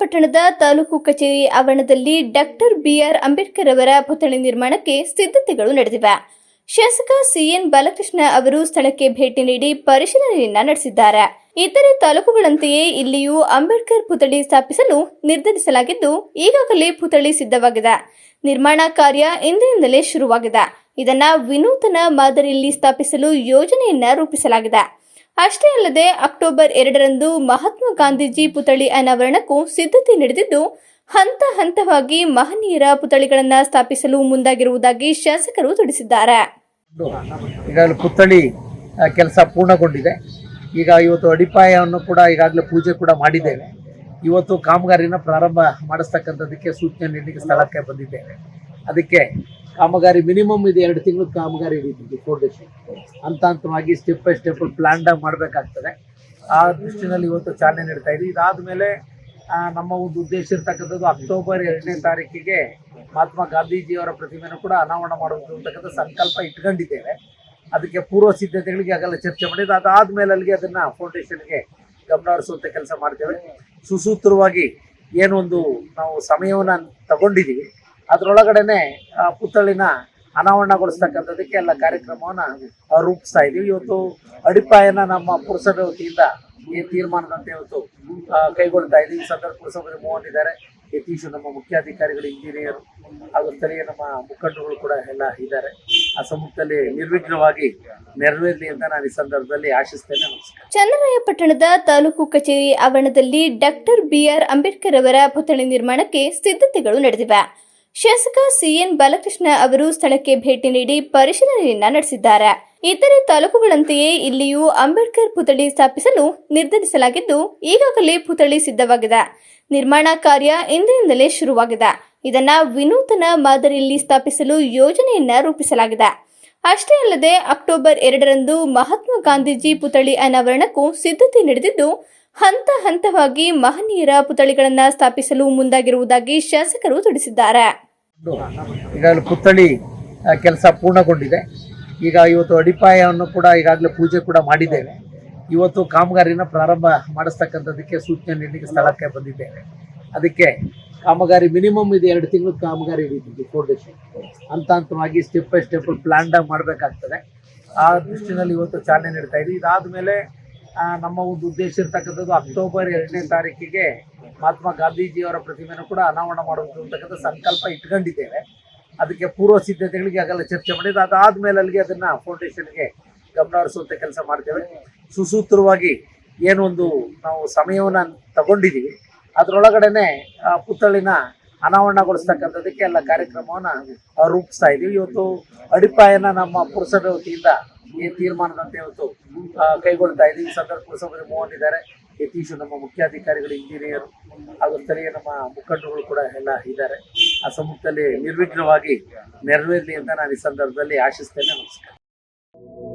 ಪಟ್ಟಣದ ತಾಲೂಕು ಕಚೇರಿ ಆವರಣದಲ್ಲಿ ಡಾಕ್ಟರ್ ಬಿಆರ್ ಅಂಬೇಡ್ಕರ್ ಅವರ ಪುತ್ಥಳಿ ನಿರ್ಮಾಣಕ್ಕೆ ಸಿದ್ಧತೆಗಳು ನಡೆದಿವೆ. ಶಾಸಕ ಸಿಎನ್ ಬಾಲಕೃಷ್ಣ ಅವರು ಸ್ಥಳಕ್ಕೆ ಭೇಟಿ ನೀಡಿ ಪರಿಶೀಲನೆಯನ್ನ ನಡೆಸಿದ್ದಾರೆ. ಇತರೆ ತಾಲೂಕುಗಳಂತೆಯೇ ಇಲ್ಲಿಯೂ ಅಂಬೇಡ್ಕರ್ ಪುತ್ಥಳಿ ಸ್ಥಾಪಿಸಲು ನಿರ್ಧರಿಸಲಾಗಿದ್ದು, ಈಗಾಗಲೇ ಪುತ್ಥಳಿ ಸಿದ್ಧವಾಗಿದೆ. ನಿರ್ಮಾಣ ಕಾರ್ಯ ಇಂದಿನಿಂದಲೇ ಶುರುವಾಗಿದೆ. ಇದನ್ನ ವಿನೂತನ ಮಾದರಿಯಲ್ಲಿ ಸ್ಥಾಪಿಸಲು ಯೋಜನೆಯನ್ನ ರೂಪಿಸಲಾಗಿದೆ. ಅಷ್ಟೇ ಅಲ್ಲದೆ ಅಕ್ಟೋಬರ್ ಎರಡರಂದು ಮಹಾತ್ಮ ಗಾಂಧೀಜಿ ಪುತಳಿ ಅನಾವರಣಕ್ಕೂ ಸಿದ್ಧತೆ ನಡೆದಿದ್ದು, ಹಂತ ಹಂತವಾಗಿ ಮಹನೀಯರ ಪುತ್ಥಳಿಗಳನ್ನು ಸ್ಥಾಪಿಸಲು ಮುಂದಾಗಿರುವುದಾಗಿ ಶಾಸಕರು ತಿಳಿಸಿದ್ದಾರೆ. ಈಗಾಗಲೇ ಪುತ್ಥಳಿ ಕೆಲಸ ಪೂರ್ಣಗೊಂಡಿದೆ. ಈಗ ಇವತ್ತು ಅಡಿಪಾಯವನ್ನು ಕೂಡ ಈಗಾಗಲೇ ಪೂಜೆ ಕೂಡ ಮಾಡಿದ್ದೇವೆ. ಇವತ್ತು ಕಾಮಗಾರಿನ ಪ್ರಾರಂಭ ಮಾಡಿಸ್ತಕ್ಕಂಥದ್ದಕ್ಕೆ ಸೂಚನೆ ನೀಡಲಿಕ್ಕೆ ಸ್ಥಳಕ್ಕೆ ಬಂದಿದ್ದೇವೆ. ಅದಕ್ಕೆ ಕಾಮಗಾರಿ ಮಿನಿಮಮ್ ಇದು ಎರಡು ತಿಂಗಳು ಕಾಮಗಾರಿ ಹಿಡಿತಿದ್ವಿ ಫೌಂಡೇಶನ್ ಹಂತ ಹಂತವಾಗಿ ಸ್ಟೆಪ್ ಬೈ ಸ್ಟೆಪ್ ಪ್ಲ್ಯಾಂಡಾಗಿ ಮಾಡಬೇಕಾಗ್ತದೆ. ಆ ದೃಷ್ಟಿನಲ್ಲಿ ಇವತ್ತು ಚಾಲನೆ ನೀಡ್ತಾ ಇದ್ದೀವಿ ಇದಾದಮೇಲೆ ನಮ್ಮ ಒಂದು ಉದ್ದೇಶ ಇರ್ತಕ್ಕಂಥದ್ದು ಅಕ್ಟೋಬರ್ ಎರಡನೇ ತಾರೀಕಿಗೆ ಮಹಾತ್ಮ ಗಾಂಧೀಜಿಯವರ ಪ್ರತಿಮೆಯನ್ನು ಕೂಡ ಅನಾವರಣ ಮಾಡಬೇಕು ಅಂತಕ್ಕಂಥ ಸಂಕಲ್ಪ ಇಟ್ಕೊಂಡಿದ್ದೇವೆ. ಅದಕ್ಕೆ ಪೂರ್ವ ಸಿದ್ಧತೆಗಳಿಗೆ ಆಗಲ್ಲ ಚರ್ಚೆ ಮಾಡಿದ್ದು. ಅದಾದ್ಮೇಲೆ ಅಲ್ಲಿಗೆ ಅದನ್ನ ಫೌಂಡೇಶನ್ಗೆ ಗಮನ ಹರಿಸುವಂತ ಕೆಲಸ ಮಾಡ್ತೇವೆ. ಸುಸೂತ್ರವಾಗಿ ಏನೊಂದು ನಾವು ಸಮಯವನ್ನು ತಗೊಂಡಿದ್ದೀವಿ. ಅದರೊಳಗಡೆನೆ ಪುತ್ಥಳಿನ ಅನಾವರಣಗೊಳಿಸ್ತಕ್ಕಂಥದಕ್ಕೆ ಎಲ್ಲ ಕಾರ್ಯಕ್ರಮವನ್ನು ರೂಪಿಸ್ತಾ ಇದೀವಿ ಇವತ್ತು ಅಡಿಪಾಯನ ನಮ್ಮ ಪುರಸಭೆ ವತಿಯಿಂದ ಈ ತೀರ್ಮಾನದಂತೆ ಇವತ್ತು ಕೈಗೊಳ್ತಾ ಇದೀವಿ ಸಂದರ್ಭ ಪುರಸಭೆ ಮೋಹನ್ ಇದ್ದಾರೆ ಯತೀಶ್ ನಮ್ಮ ಮುಖ್ಯಾಧಿಕಾರಿಗಳು, ಇಂಜಿನಿಯರ್ ಹಾಗೂ ಸ್ಥಳೀಯ ನಮ್ಮ ಮುಖಂಡರುಗಳು ಕೂಡ ಎಲ್ಲ ಇದ್ದಾರೆ. ಆ ಸಮ್ಮುಖದಲ್ಲಿ ನಿರ್ವಿಘ್ನವಾಗಿ ನೆರವೇರಲಿ ಅಂತ ನಾನು ಈ ಸಂದರ್ಭದಲ್ಲಿ ಆಶಿಸ್ತೇನೆ. ನಮಸ್ಕಾರ. ಚನ್ನರಾಯಪಟ್ಟಣದ ತಾಲೂಕು ಕಚೇರಿ ಆವರಣದಲ್ಲಿ ಡಾಕ್ಟರ್ ಬಿಆರ್ ಅಂಬೇಡ್ಕರ್ ಅವರ ಪುತ್ಥಳಿ ನಿರ್ಮಾಣಕ್ಕೆ ಸಿದ್ಧತೆಗಳು ನಡೆದಿವೆ. ಶಾಸಕ ಸಿಎನ್ ಬಾಲಕೃಷ್ಣ ಅವರು ಸ್ಥಳಕ್ಕೆ ಭೇಟಿ ನೀಡಿ ಪರಿಶೀಲನೆಯನ್ನ ನಡೆಸಿದ್ದಾರೆ. ಇತರೆ ತಾಲೂಕುಗಳಂತೆಯೇ ಇಲ್ಲಿಯೂ ಅಂಬೇಡ್ಕರ್ ಪುತ್ಥಳಿ ಸ್ಥಾಪಿಸಲು ನಿರ್ಧರಿಸಲಾಗಿದ್ದು, ಈಗಾಗಲೇ ಪುತ್ಥಳಿ ಸಿದ್ಧವಾಗಿದೆ. ನಿರ್ಮಾಣ ಕಾರ್ಯ ಇಂದಿನಿಂದಲೇ ಶುರುವಾಗಿದೆ. ಇದನ್ನ ವಿನೂತನ ಮಾದರಿಯಲ್ಲಿ ಸ್ಥಾಪಿಸಲು ಯೋಜನೆಯನ್ನ ರೂಪಿಸಲಾಗಿದೆ. ಅಷ್ಟೇ ಅಲ್ಲದೆ ಅಕ್ಟೋಬರ್ ಎರಡರಂದು ಮಹಾತ್ಮ ಗಾಂಧೀಜಿ ಪುತ್ಥಳಿ ಅನಾವರಣಕ್ಕೂ ಸಿದ್ಧತೆ ನಡೆದಿದ್ದು ಹಂತ ಹಂತವಾಗಿ ಮಹನೀಯರ ಪುತ್ಥಳಿಗಳನ್ನು ಸ್ಥಾಪಿಸಲು ಮುಂದಾಗಿರುವುದಾಗಿ ಶಾಸಕರು ತಿಳಿಸಿದ್ದಾರೆ. ಈಗಾಗಲೇ ಪುತ್ಥಳಿ ಕೆಲಸ ಪೂರ್ಣಗೊಂಡಿದೆ. ಈಗ ಇವತ್ತು ಅಡಿಪಾಯವನ್ನು ಕೂಡ ಈಗಾಗಲೇ ಪೂಜೆ ಕೂಡ ಮಾಡಿದ್ದೇವೆ. ಇವತ್ತು ಕಾಮಗಾರಿನ ಪ್ರಾರಂಭ ಮಾಡಿಸ್ತಕ್ಕಂಥದ್ದಕ್ಕೆ ಸೂಚನೆ ನೀಡಲಿಕ್ಕೆ ಸ್ಥಳಕ್ಕೆ ಬಂದಿದ್ದೇವೆ. ಅದಕ್ಕೆ ಕಾಮಗಾರಿ ಮಿನಿಮಮ್ ಇದು, ಎರಡು ತಿಂಗಳು ಕಾಮಗಾರಿ ಹಿಡಿತಿದ್ದು ಫೌಂಡೇಶನ್ ಹಂತ ಹಂತವಾಗಿ ಸ್ಟೆಪ್ ಬೈ ಸ್ಟೆಪ್ ಪ್ಲ್ಯಾನ್ಡಾಗಿ ಮಾಡಬೇಕಾಗ್ತದೆ. ಆ ದೃಷ್ಟಿನಲ್ಲಿ ಇವತ್ತು ಚಾಲನೆ ನೀಡ್ತಾ ಇದಾದ ಇದಾದಮೇಲೆ ನಮ್ಮ ಒಂದು ಉದ್ದೇಶ ಇರ್ತಕ್ಕಂಥದ್ದು ಅಕ್ಟೋಬರ್ ಎರಡನೇ ತಾರೀಕಿಗೆ ಮಹಾತ್ಮ ಗಾಂಧೀಜಿಯವರ ಪ್ರತಿಮೆಯನ್ನು ಕೂಡ ಅನಾವರಣ ಮಾಡಬೇಕು ಅಂತಕ್ಕಂಥ ಸಂಕಲ್ಪ ಇಟ್ಕೊಂಡಿದ್ದೇವೆ. ಅದಕ್ಕೆ ಪೂರ್ವ ಸಿದ್ಧತೆಗಳಿಗೆ ಆಗಲ್ಲ ಚರ್ಚೆ ಮಾಡಿದ್ದು. ಅದಾದ್ಮೇಲೆ ಅಲ್ಲಿಗೆ ಅದನ್ನ ಫೌಂಡೇಶನ್ಗೆ ಗಮನ ಹರಿಸುವಂತ ಕೆಲಸ ಮಾಡ್ತೇವೆ. ಸುಸೂತ್ರವಾಗಿ ಏನೊಂದು ನಾವು ಸಮಯವನ್ನು ತಗೊಂಡಿದ್ದೀವಿ. ಅದರೊಳಗಡೆನೆ ಪುತ್ಥಳಿನ ಅನಾವರಣಗೊಳಿಸ್ತಕ್ಕಂಥದಕ್ಕೆ ಎಲ್ಲ ಕಾರ್ಯಕ್ರಮವನ್ನು ರೂಪಿಸ್ತಾ ಇದ್ದೀವಿ. ಇವತ್ತು ಅಡಿಪಾಯನ ನಮ್ಮ ಪುರಸಭೆ ವತಿಯಿಂದ ಈ ತೀರ್ಮಾನದಂತೆ ಇವತ್ತು ಕೈಗೊಳ್ತಾ ಇದೆ. ಈ ಸಂದರ್ಭ ಪುರಸಭೆ ಇದ್ದಾರೆ ಯತೀಶ್ ನಮ್ಮ ಮುಖ್ಯಾಧಿಕಾರಿಗಳು, ಇಂಜಿನಿಯರ್ ಹಾಗೂ ಸ್ಥಳೀಯ ನಮ್ಮ ಮುಖಂಡರುಗಳು ಕೂಡ ಎಲ್ಲ ಇದ್ದಾರೆ. ಆ ಸಮ್ಮುಖದಲ್ಲಿ ನಿರ್ವಿಘ್ನವಾಗಿ ನೆರವೇರಲಿ ಅಂತ ನಾನು ಈ ಸಂದರ್ಭದಲ್ಲಿ ಆಶಿಸ್ತೇನೆ. ನಮಸ್ಕಾರ.